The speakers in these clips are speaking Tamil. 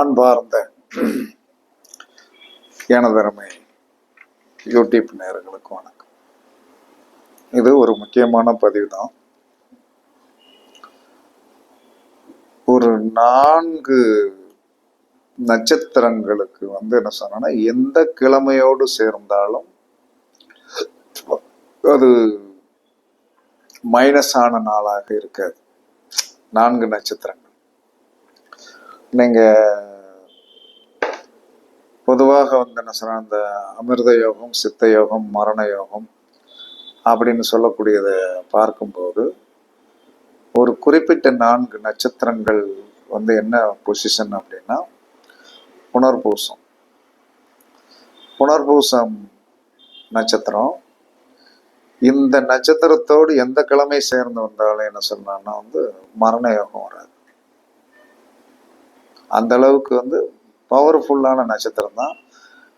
அன்பார்ந்த எனதருமை யூடியூப் நேயர்களுக்கு வணக்கம். இது ஒரு முக்கியமான பதிவு தான் ஒரு நான்கு நட்சத்திரங்களுக்கு வந்து என்ன சொன்னா எந்த கிழமையோடு சேர்ந்தாலும் அது மைனஸான நாளாக இருக்காது. நான்கு நட்சத்திரங்கள். நீங்கள் பொதுவாக வந்து என்ன சொன்னால் இந்த அமிர்த யோகம் சித்த யோகம் மரண யோகம் அப்படின்னு சொல்லக்கூடியதை பார்க்கும்போது ஒரு குறிப்பிட்ட நான்கு நட்சத்திரங்கள் வந்து என்ன பொசிஷன் அப்படின்னா புனர்பூசம். புனர்பூசம் நட்சத்திரம். இந்த நட்சத்திரத்தோடு எந்த கிழமை சேர்ந்து வந்தாலும் என்ன சொன்னான்னா வந்து மரண யோகம் வராது. அந்த அளவுக்கு வந்து பவர்ஃபுல்லான நட்சத்திரம் தான்.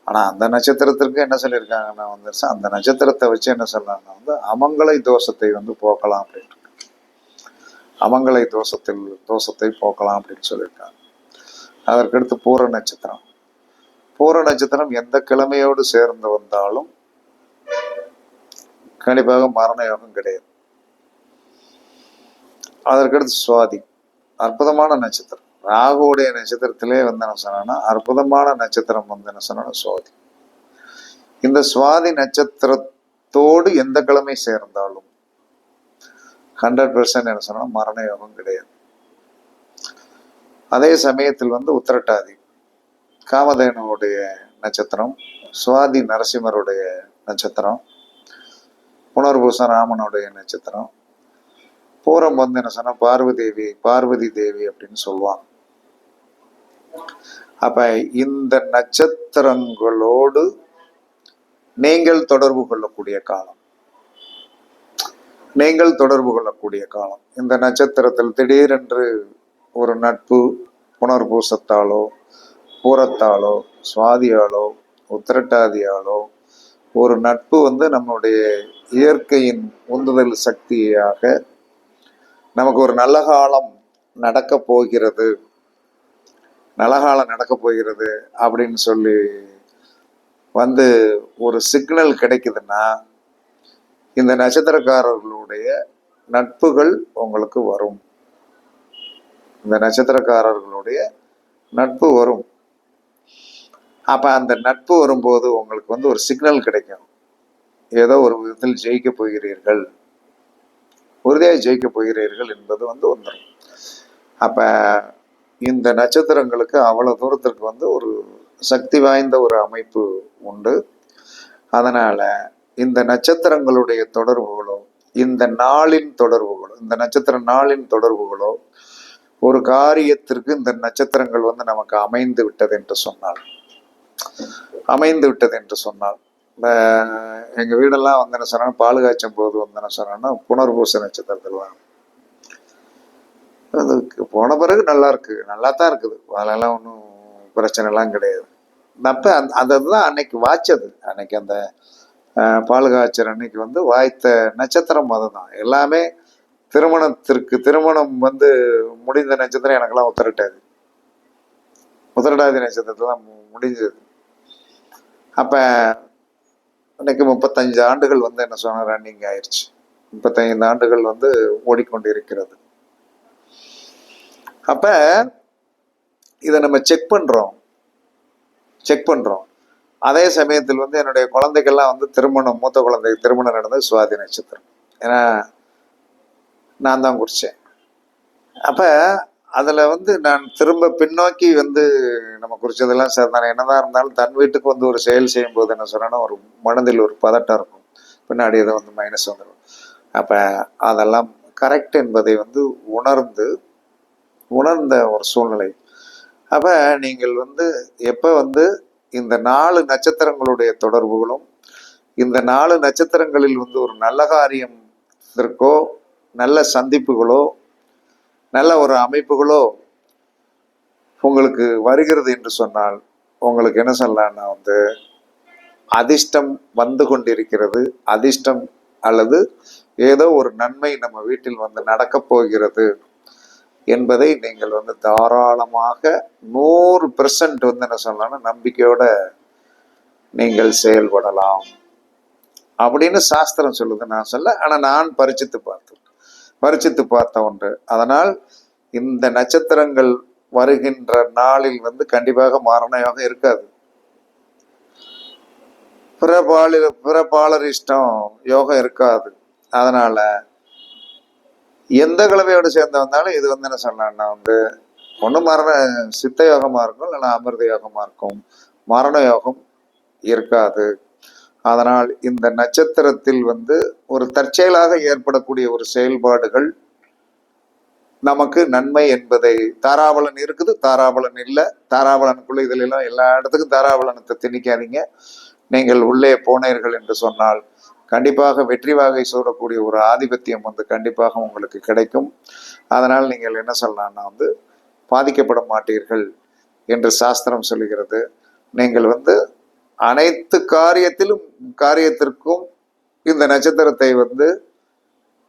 ஆனால் அந்த நட்சத்திரத்திற்கு என்ன சொல்லியிருக்காங்கன்னா வந்துருச்சு அந்த நட்சத்திரத்தை வச்சு என்ன சொல்றாங்க வந்து அமங்கலை தோஷத்தை வந்து போக்கலாம் அப்படின்னு அமங்கலை தோஷத்தில் தோஷத்தை போக்கலாம் அப்படின்னு சொல்லியிருக்காங்க. அதற்கடுத்து பூர நட்சத்திரம். பூர நட்சத்திரம் எந்த கிழமையோடு சேர்ந்து வந்தாலும் கண்டிப்பாக மரண யோகம் கிடையாது. அதற்கடுத்து சுவாதி. அற்புதமான நட்சத்திரம். ராகுவுடைய நட்சத்திரத்திலே வந்து என்ன சொன்னா அற்புதமான நட்சத்திரம் வந்து என்ன சொன்னா சுவாதி. இந்த சுவாதி நட்சத்திரத்தோடு எந்த கிழமை சேர்ந்தாலும் ஹண்ட்ரட் பெர்சன்ட் என்ன சொன்னா மரண யோகம் கிடையாது. அதே சமயத்தில் வந்து உத்திரட்டாதி காமதேனுடைய நட்சத்திரம் சுவாதி நரசிம்மருடைய நட்சத்திரம் புனர்பூசம் ராமனுடைய நட்சத்திரம் பூரம் வந்து என்ன சொன்னா பார்வதி தேவி பார்வதி தேவி அப்படின்னு சொல்லுவாங்க. அப்ப இந்த நட்சத்திரங்களோடு நீங்கள் தொடர்பு கொள்ளக்கூடிய காலம். நீங்கள் தொடர்பு கொள்ளக்கூடிய காலம். இந்த நட்சத்திரத்தில் திடீரென்று ஒரு நட்பு புனர்பூசத்தாலோ பூரத்தாலோ சுவாதியாலோ உத்திரட்டாதியாலோ ஒரு நட்பு வந்து நம்மளுடைய இயற்கையின் உந்துதல் சக்தியாக நமக்கு ஒரு நல்ல காலம் நடக்க போகிறது. நல்ல காலம் நடக்க போகிறது அப்படின்னு சொல்லி வந்து ஒரு சிக்னல் கிடைக்குதுன்னா இந்த நட்சத்திரக்காரர்களுடைய நட்புகள் உங்களுக்கு வரும். இந்த நட்சத்திரக்காரர்களுடைய நட்பு வரும். அப்ப அந்த நட்பு வரும்போது உங்களுக்கு வந்து ஒரு சிக்னல் கிடைக்கும். ஏதோ ஒரு விதத்தில் ஜெயிக்க போகிறீர்கள். உறுதியாக ஜெயிக்க போகிறீர்கள் என்பது வந்து வந்துடும் அப்ப இந்த நட்சத்திரங்களுக்கு அவ்வளோ தூரத்திற்கு வந்து ஒரு சக்தி வாய்ந்த ஒரு அமைப்பு உண்டு. அதனால் இந்த நட்சத்திரங்களுடைய தொடர்புகளோ இந்த நாளின் தொடர்புகளோ இந்த நட்சத்திர நாளின் தொடர்புகளோ ஒரு காரியத்திற்கு இந்த நட்சத்திரங்கள் வந்து நமக்கு அமைந்து விட்டது என்று சொன்னால் அமைந்து விட்டது என்று சொன்னால் எங்கள் வீடெல்லாம் வந்து என்ன சொன்னா பால் காய்ச்சும் போது வந்து என்ன சொன்னா புனர்பூச நட்சத்திரத்திலாம் அதுக்கு போன பிறகு நல்லா இருக்கு நல்லா தான் இருக்குது. அதெல்லாம் ஒன்றும் பிரச்சனை எல்லாம் கிடையாது. அப்ப அந்த அதுதான் அன்னைக்கு வாய்ச்சது. அன்னைக்கு அந்த அஹ், பால் காய்ச்சல் அன்னைக்கு வந்து வாய்த்த நட்சத்திரம் அதுதான். எல்லாமே திருமணத்திற்கு திருமணம் வந்து முடிந்த நட்சத்திரம் எனக்கெல்லாம் உத்தரட்டாது. உத்தரட்டாதி நட்சத்திரத்தில் தான் மு- முடிஞ்சது. அப்போ இன்னைக்கு முப்பத்தஞ்சு ஆண்டுகள் வந்து என்ன சொன்ன ரன்னிங் ஆயிடுச்சு முப்பத்தைந்து ஆண்டுகள் வந்து ஓடிக்கொண்டு இருக்கிறது அப்போ இதை நம்ம செக் பண்ணுறோம் செக் பண்ணுறோம் அதே சமயத்தில் வந்து என்னுடைய குழந்தைகள்லாம் வந்து திருமணம் மூத்த குழந்தைக்கு திருமணம் நடந்தது சுவாதி நட்சத்திரம். ஏன்னா நான் தான் குறித்தேன் அப்போ அதில் வந்து நான் திரும்ப பின்னோக்கி வந்து நம்ம குறிச்சதெல்லாம் நான் என்னதான் இருந்தாலும் தன் வீட்டுக்கு வந்து ஒரு செயல் செய்யும் போது என்ன சொன்னேன்னா ஒரு மனதில் ஒரு பதட்டம் இருக்கும். பின்னாடி ஏதோ வந்து மைனஸ் வந்துடும் அப்போ அதெல்லாம் கரெக்ட் என்பதை வந்து உணர்ந்து உணர்ந்த ஒரு சூழ்நிலை. அப்போ நீங்கள் வந்து எப்போ வந்து இந்த நாலு நட்சத்திரங்களுடைய தொடர்புகளும் இந்த நாலு நட்சத்திரங்களில் வந்து ஒரு நல்ல காரியம் இருக்கோ நல்ல சந்திப்புகளோ நல்ல ஒரு அமைப்புகளோ உங்களுக்கு வருகிறது என்று சொன்னால் உங்களுக்கு என்ன சொல்லலாம்னா வந்து அதிர்ஷ்டம் வந்து கொண்டிருக்கிறது. அதிர்ஷ்டம் அல்லது ஏதோ ஒரு நன்மை நம்ம வீட்டில் வந்து நடக்கப் போகிறது. என்பதை நீங்கள் வந்து தாராளமாக நூறு பெர்சன்ட் வந்து என்ன சொல்லலாம்னா நம்பிக்கையோட நீங்கள் செயல்படலாம். அப்படின்னு சாஸ்திரம் சொல்லுது நான் சொல்ல. ஆனால் நான் பரிச்சித்து பார்த்தேன் பரிச்சித்து பார்த்த ஒன்று. அதனால் இந்த நட்சத்திரங்கள் வருகின்ற நாளில் வந்து கண்டிப்பாக மரண யோகம் இருக்காது. பிறபாலி பிறபாலர் இஷ்டம் யோகம் இருக்காது. அதனால எந்த கலவையோடு சேர்ந்து வந்தாலும் இது வந்து என்ன சொல்லலாம்னா வந்து ஒன்று மரண சித்த யோகமா இருக்கும் இல்லைன்னா அமிர்த யோகமா இருக்கும். மரண யோகம் இருக்காது. அதனால் இந்த நட்சத்திரத்தில் வந்து ஒரு தற்செயலாக ஏற்படக்கூடிய ஒரு செயல்பாடுகள் நமக்கு நன்மை என்பதை தாராபலன் இருக்குது தாராபலன் இல்லை. தாராபலனுக்குள்ள இதுல எல்லாம் எல்லா இடத்துக்கும் தாராபலனத்தை திணிக்காதீங்க. நீங்கள் உள்ளே போனீர்கள் என்று சொன்னால் கண்டிப்பாக வெற்றி வாகை சூடக்கூடிய ஒரு ஆதிபத்தியம் வந்து கண்டிப்பாக உங்களுக்கு கிடைக்கும். அதனால் நீங்கள் என்ன சொல்லலாம்னா வந்து பாதிக்கப்பட மாட்டீர்கள் என்று சாஸ்திரம் சொல்லுகிறது. நீங்கள் வந்து அனைத்து காரியத்திலும் காரியத்திற்கும் இந்த நட்சத்திரத்தை வந்து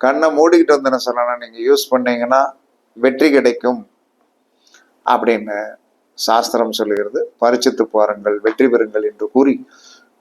கண்ணை மூடிக்கிட்டு வந்து என்ன சொல்லலாம் நீங்க யூஸ் பண்ணீங்கன்னா வெற்றி கிடைக்கும் அப்படின்னு சாஸ்திரம் சொல்லுகிறது. பரிச்சித்து பாருங்கள் வெற்றி பெறுங்கள் என்று கூறி